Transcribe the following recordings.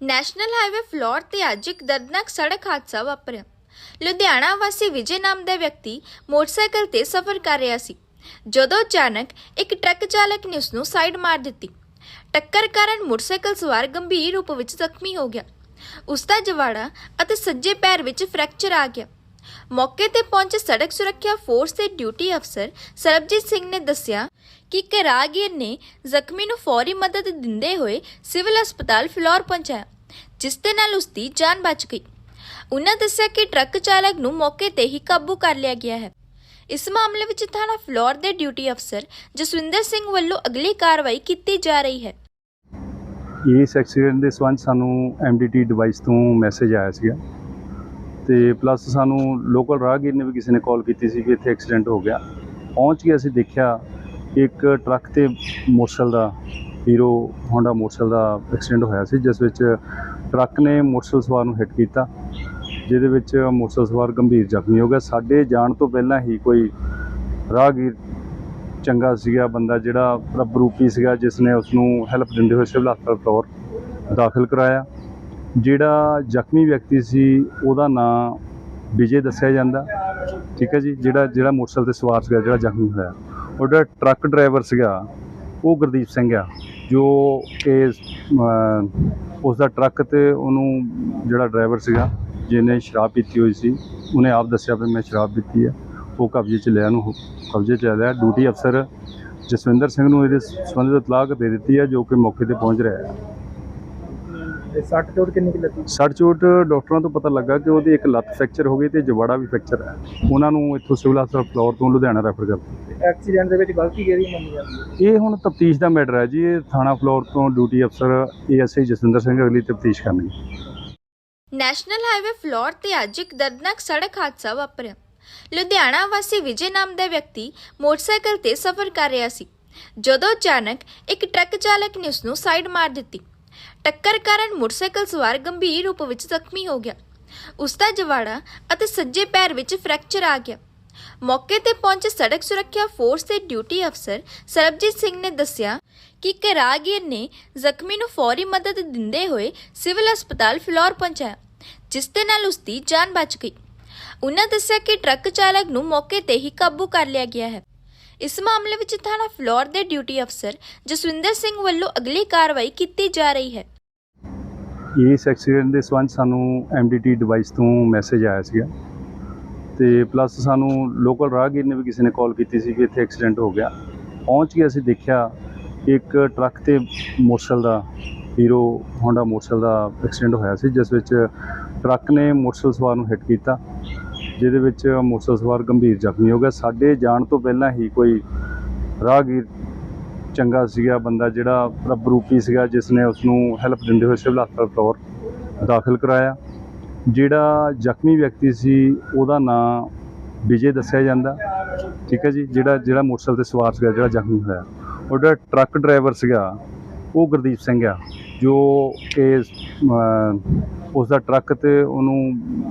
National highway floor ਤੇ ਅੱਜ ਇੱਕ ਦਰਦਨਾਕ ਸੜਕ ਹਾਦਸਾ ਵਾਪਰਿਆ। ਲੁਧਿਆਣਾ ਵਾਸੀ ਵਿਜੇ ਨਾਮ ਦਾ ਵਿਅਕਤੀ ਮੋਟਰਸਾਈਕਲ ਤੇ ਸਫ਼ਰ ਕਰ ਰਿਹਾ ਸੀ, ਜਦੋਂ ਅਚਾਨਕ ਇੱਕ ਟਰੱਕ ਚਾਲਕ ਨੇ ਉਸ ਨੂੰ ਸਾਈਡ ਮਾਰ ਦਿੱਤੀ। ਟੱਕਰ ਕਾਰਨ ਮੋਟਰਸਾਈਕਲ ਸਵਾਰ ਗੰਭੀਰ ਰੂਪ ਵਿੱਚ ਜ਼ਖਮੀ ਹੋ ਗਿਆ। ਉਸ ਦਾ ਜਵਾੜਾ ਅਤੇ ਸੱਜੇ ਪੈਰ ਵਿੱਚ ਫ੍ਰੈਕਚਰ ਆ ਗਿਆ। ਮੌਕੇ ਤੇ ਪਹੁੰਚੇ ਸੜਕ ਸੁਰੱਖਿਆ ਫੋਰਸ ਦੇ ਡਿਊਟੀ ਅਫਸਰ ਸਰਬਜੀਤ ਸਿੰਘ ਨੇ ਦੱਸਿਆ ਕਿ ਇੱਕ ਨੇ ਜ਼ਖਮੀ ਨੂੰ ਫੌਰੀ ਮਦਦ ਦਿੰਦੇ ਹੋਏ ਸਿਵਲ ਹਸਪਤਾਲ ਫਲੋਰ ਪਹੁੰਚਾਇਆ, ਜਿਸ ਦੇ ਨਾਲ ਉਸ ਦੀ ਜਾਨ ਬਚ ਗਈ। ਉਨ੍ਹਾਂ ਦੱਸਿਆ ਕਿ ਟਰੱਕ ਚਾਲਕ ਨੂੰ ਮੌਕੇ ਤੇ ਹੀ ਕਾਬੂ ਕਰ ਲਿਆ ਗਿਆ ਹੈ। ਇਸ ਮਾਮਲੇ ਵਿੱਚ ਥਾਣਾ ਫਲੋਰ ਦੇ ਡਿਊਟੀ ਅਫਸਰ ਜਸਵਿੰਦਰ ਸਿੰਘ ਵੱਲੋਂ ਅਗਲੀ ਕਾਰਵਾਈ ਕੀਤੀ ਜਾ ਰਹੀ ਹੈ। ਇਸ ਐਕਸੀਡੈਂਟ ਦੇ ਸੰਬੰਧ ਸਾਨੂੰ ਐਮਡੀਟੀ ਡਿਵਾਈਸ ਤੋਂ ਮੈਸੇਜ ਆਇਆ ਸੀਗਾ। ਤੇ ਪਲੱਸ ਸਾਨੂੰ ਲੋਕਲ ਰਾਹਗੀਰ ਨੇ ਵੀ ਕਿਸੇ ਨੇ ਕਾਲ ਕੀਤੀ ਸੀ ਕਿ ਇੱਥੇ ਐਕਸੀਡੈਂਟ ਹੋ ਗਿਆ। ਪਹੁੰਚ ਕੇ ਅਸੀਂ ਦੇਖਿਆ, ਇੱਕ ਟਰੱਕ ਤੇ ਮੋਟਰਸਾਈਕਲ ਦਾ ਹੀਰੋ ਹੋਂਡਾ ਮੋਟਰਸਾਈਕਲ ਦਾ ਐਕਸੀਡੈਂਟ ਹੋਇਆ ਸੀ, ਜਿਸ ਵਿੱਚ ਟਰੱਕ ਨੇ ਮੋਟਰਸਾਈਕਲ ਸਵਾਰ ਨੂੰ ਹਿੱਟ ਕੀਤਾ, ਜਿਹਦੇ ਵਿੱਚ ਮੋਟਰਸਾਈਕਲ ਸਵਾਰ ਗੰਭੀਰ ਜ਼ਖਮੀ ਹੋ ਗਿਆ। ਸਾਡੇ ਜਾਣ ਤੋਂ ਪਹਿਲਾਂ ਹੀ ਕੋਈ ਰਾਹਗੀਰ ਚੰਗਾ ਸੀਗਾ ਬੰਦਾ, ਜਿਹੜਾ ਰੱਬ ਰੂਪੀ ਸੀਗਾ, ਜਿਸ ਨੇ ਉਸ ਨੂੰ ਹੈਲਪ ਦਿੰਦੇ ਹੋਏ ਸਿਵਲ ਹਸਪਤਾਲ ਤੌਰ ਦਾਖਲ ਕਰਾਇਆ। ਜਿਹੜਾ ਜ਼ਖਮੀ ਵਿਅਕਤੀ ਸੀ ਉਹਦਾ ਨਾਮ ਵਿਜੇ ਦੱਸਿਆ ਜਾਂਦਾ। ਠੀਕ ਹੈ ਜੀ ਜਿਹੜਾ ਜਿਹੜਾ ਮੋਟਰਸਾਈਕਲ ਤੇ ਸਵਾਰ ਸੀਗਾ ਜਿਹੜਾ ਜ਼ਖਮੀ ਹੋਇਆ। ਉਹਦਾ ਟਰੱਕ ਡਰਾਈਵਰ ਸੀਗਾ ਉਹ ਗੁਰਦੀਪ ਸਿੰਘ ਆ ਜੋ ਕਿ ਅਮ, ਉਸ ਦਾ ਟਰੱਕ ਤੇ ਉਹਨੂੰ ਜਿਹੜਾ ਡਰਾਈਵਰ ਸੀਗਾ ਜਿਹਨੇ ਸ਼ਰਾਬ ਪੀਤੀ ਹੋਈ ਸੀ ਉਹਨੇ ਆਪ ਦੱਸਿਆ ਵੀ ਮੈਂ ਸ਼ਰਾਬ ਪੀਤੀ ਹੈ ਉਹ ਕਬਜ਼ੇ 'ਚ ਲਿਆ ਨੂੰ ਕਬਜ਼ੇ 'ਚ ਲੈ ਲਿਆ। ਡਿਊਟੀ ਅਫਸਰ ਜਸਵਿੰਦਰ ਸਿੰਘ ਨੂੰ ਇਹਦੇ ਸੰਬੰਧਿਤ ਇਤਲਾਹ ਦੇ ਦਿੱਤੀ ਹੈ ਜੋ ਕਿ ਮੌਕੇ ਤੇ ਪਹੁੰਚ ਰਿਹਾ ਹੈ। ਤੇ 60 ਚੋਟ ਕਿੰਨੀ ਕਿ ਲੱਗੀ? ਸੱਟ ਚੋਟ ਡਾਕਟਰਾਂ ਤੋਂ ਪਤਾ ਲੱਗਾ ਕਿ ਉਹਦੀ ਇੱਕ ਲੱਤ ਫ੍ਰੈਕਚਰ ਹੋ ਗਈ ਤੇ ਜਵਾੜਾ ਵੀ ਫ੍ਰੈਕਚਰ ਹੈ। ਉਹਨਾਂ ਨੂੰ ਇੱਥੋਂ ਸਿਵਲ ਹਸਪਤਾਲ ਫਲੋਰ ਤੋਂ ਲੁਧਿਆਣਾ ਰੈਫਰ ਕਰ ਦਿੱਤਾ ਐਕਸੀਡੈਂਟ ਦੇ ਵਿੱਚ ਗਲਤੀ ਕਿਹਦੀ ਮੰਨੀ ਜਾਂਦੀ ਹੈ? ਇਹ ਹੁਣ ਤਫਤੀਸ਼ ਦਾ ਮੈਟਰ ਹੈ ਜੀ। ਇਹ ਥਾਣਾ ਫਲੋਰ ਤੋਂ ਡਿਊਟੀ ਅਫਸਰ ਏਐਸਆਈ ਜਸਵਿੰਦਰ ਸਿੰਘ ਅਗਲੀ ਤਫਤੀਸ਼ ਕਰਨਗੇ। ਨੈਸ਼ਨਲ ਹਾਈਵੇ ਫਲੋਰ ਤੇ ਅੱਜ ਇੱਕ ਦਰਦਨਾਕ ਸੜਕ ਹਾਦਸਾ ਵਾਪਰਿਆ। ਲੁਧਿਆਣਾ ਵਾਸੀ ਵਿਜੇ ਨਾਮ ਦਾ ਵਿਅਕਤੀ ਮੋਟਰਸਾਈਕਲ ਤੇ ਸਫ਼ਰ ਕਰ ਰਿਹਾ ਸੀ। ਜਦੋਂ ਅਚਾਨਕ ਇੱਕ ਟਰੱਕ ਚਾਲਕ ਨੇ ਉਸ ਨੂੰ ਸਾਈਡ ਮਾਰ ਦਿੱਤੀ। ਟੱਕਰ ਕਾਰਨ ਮੋਟਰਸਾਈਕਲ ਸਵਾਰ ਗੰਭੀਰ ਰੂਪ ਵਿੱਚ ਜ਼ਖਮੀ ਹੋ ਗਿਆ। ਉਸ ਦਾ ਜਵਾੜਾ ਅਤੇ ਸੱਜੇ ਪੈਰ ਵਿੱਚ ਫ੍ਰੈਕਚਰ ਆ ਗਿਆ। ਮੌਕੇ ਤੇ ਪਹੁੰਚੇ ਸੜਕ ਸੁਰੱਖਿਆ ਫੋਰਸ ਦੇ ਡਿਊਟੀ ਅਫਸਰ ਸਰਬਜੀਤ ਸਿੰਘ ਨੇ ਦੱਸਿਆ ਕਿ ਇੱਕ ਨੇ ਜ਼ਖਮੀ ਨੂੰ ਫੌਰੀ ਮਦਦ ਦਿੰਦੇ ਹੋਏ ਸਿਵਲ ਹਸਪਤਾਲ ਫਲੋਰ ਪਹੁੰਚਾਇਆ, ਜਿਸ ਦੇ ਨਾਲ ਉਸ ਦੀ ਜਾਨ ਬਚ ਗਈ। ਉਨ੍ਹਾਂ ਦੱਸਿਆ ਕਿ ਟਰੱਕ ਚਾਲਕ ਨੂੰ ਮੌਕੇ ਤੇ ਹੀ ਕਾਬੂ ਕਰ ਲਿਆ ਗਿਆ ਹੈ। ਇਸ ਮਾਮਲੇ ਵਿੱਚ ਥਾਣਾ ਫਲੋਰ ਦੇ ਡਿਊਟੀ ਅਫਸਰ ਜਸਵਿੰਦਰ ਸਿੰਘ ਵੱਲੋਂ ਅਗਲੀ ਕਾਰਵਾਈ ਕੀਤੀ ਜਾ ਰਹੀ ਹੈ। ਇਸ ਐਕਸੀਡੈਂਟ ਦੇ ਸੰਬੰਧ ਸਾਨੂੰ ਐਮਡੀਟੀ ਡਿਵਾਈਸ ਤੋਂ ਮੈਸੇਜ ਆਇਆ ਸੀਗਾ। ਤੇ ਪਲੱਸ ਸਾਨੂੰ ਲੋਕਲ ਰਾਹਗੀਰ ਨੇ ਵੀ ਕਿਸੇ ਨੇ ਕਾਲ ਕੀਤੀ ਸੀ ਕਿ ਇੱਥੇ ਐਕਸੀਡੈਂਟ ਹੋ ਗਿਆ। ਪਹੁੰਚ ਕੇ ਅਸੀਂ ਦੇਖਿਆ, ਇੱਕ ਟਰੱਕ ਤੇ ਮੋਟਰਸਾਈਕਲ ਦਾ ਹੀਰੋ ਹੋਂਡਾ ਮੋਟਰਸਾਈਕਲ ਦਾ ਐਕਸੀਡੈਂਟ ਹੋਇਆ ਸੀ, ਜਿਸ ਵਿੱਚ ਟਰੱਕ ਨੇ ਮੋਟਰਸਾਈਕਲ ਸਵਾਰ ਨੂੰ ਹਿੱਟ ਕੀਤਾ, ਜਿਹਦੇ ਵਿੱਚ ਮੋਟਰਸਾਈਕਲ ਸਵਾਰ ਗੰਭੀਰ ਜ਼ਖਮੀ ਹੋ ਗਿਆ। ਸਾਡੇ ਜਾਣ ਤੋਂ ਪਹਿਲਾਂ ਹੀ ਕੋਈ ਰਾਹਗੀਰ ਚੰਗਾ ਸੀਗਾ ਬੰਦਾ ਜਿਹੜਾ ਰੱਬ ਰੂਪੀ ਸੀਗਾ ਜਿਸ ਨੇ ਉਸ ਨੂੰ ਹੈਲਪ ਦਿੰਦੇ ਹੋਏ ਸਿਵਲ ਹਸਪਤਾਲ ਤੌਰ ਦਾਖਲ ਕਰਾਇਆ। ਜਿਹੜਾ ਜ਼ਖਮੀ ਵਿਅਕਤੀ ਸੀ ਉਹਦਾ ਨਾਂ ਵਿਜੇ ਦੱਸਿਆ ਜਾਂਦਾ। ਠੀਕ ਹੈ ਜੀ ਜਿਹੜਾ ਜਿਹੜਾ ਮੋਟਰਸਾਈਕਲ ਤੇ ਸਵਾਰ ਸੀਗਾ ਜਿਹੜਾ ਜ਼ਖਮੀ ਹੋਇਆ। ਉਹਦਾ ਟਰੱਕ ਡਰਾਈਵਰ ਸੀਗਾ ਉਹ ਗੁਰਦੀਪ ਸਿੰਘ ਆ ਜੋ ਕਿ ਅਮ, ਉਸ ਦਾ ਟਰੱਕ ਤੇ ਉਹਨੂੰ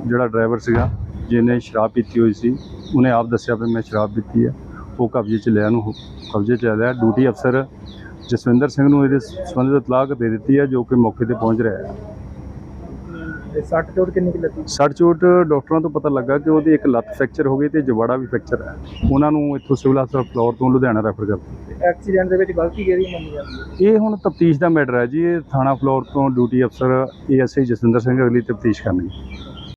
ਜਿਹੜਾ ਡਰਾਈਵਰ ਸੀਗਾ ਜਿਹਨੇ ਸ਼ਰਾਬ ਪੀਤੀ ਹੋਈ ਸੀ ਉਹਨੇ ਆਪ ਦੱਸਿਆ ਵੀ ਮੈਂ ਸ਼ਰਾਬ ਪੀਤੀ ਹੈ ਉਹ ਕਬਜ਼ੇ 'ਚ ਲਿਆ ਨੂੰ ਕਬਜ਼ੇ 'ਚ ਲੈ ਲਿਆ। ਡਿਊਟੀ ਅਫਸਰ ਜਸਵਿੰਦਰ ਸਿੰਘ ਨੂੰ ਇਹਦੇ ਸੰਬੰਧਿਤ ਇਤਲਾਹ ਦੇ ਦਿੱਤੀ ਹੈ ਜੋ ਕਿ ਮੌਕੇ ਤੇ ਪਹੁੰਚ ਰਿਹਾ ਹੈ। ਤੇ 60 ਚੋਟ ਕਿੰਨੀ ਕਿ ਲੱਗੀ? ਸੱਟ ਚੋਟ ਡਾਕਟਰਾਂ ਤੋਂ ਪਤਾ ਲੱਗਾ ਕਿ ਉਹਦੀ ਇੱਕ ਲੱਤ ਫ੍ਰੈਕਚਰ ਹੋ ਗਈ ਤੇ ਜਵਾੜਾ ਵੀ ਫ੍ਰੈਕਚਰ ਹੈ। ਉਹਨਾਂ ਨੂੰ ਇੱਥੋਂ ਸਿਵਲ ਹਸਪਤਾਲ ਫਲੋਰ ਤੋਂ ਲੁਧਿਆਣਾ ਰੈਫਰ ਕਰ ਦਿੱਤਾ ਐਕਸੀਡੈਂਟ ਦੇ ਵਿੱਚ ਗਲਤੀ ਕਿਹਦੀ ਮੰਨੀ ਜਾਂਦੀ ਹੈ? ਇਹ ਹੁਣ ਤਫਤੀਸ਼ ਦਾ ਮੈਟਰ ਹੈ ਜੀ। ਇਹ ਥਾਣਾ ਫਲੋਰ ਤੋਂ ਡਿਊਟੀ ਅਫਸਰ ਏਐਸਆਈ ਜਸਵਿੰਦਰ ਸਿੰਘ ਅਗਲੀ ਤਫਤੀਸ਼ ਕਰਨਗੇ।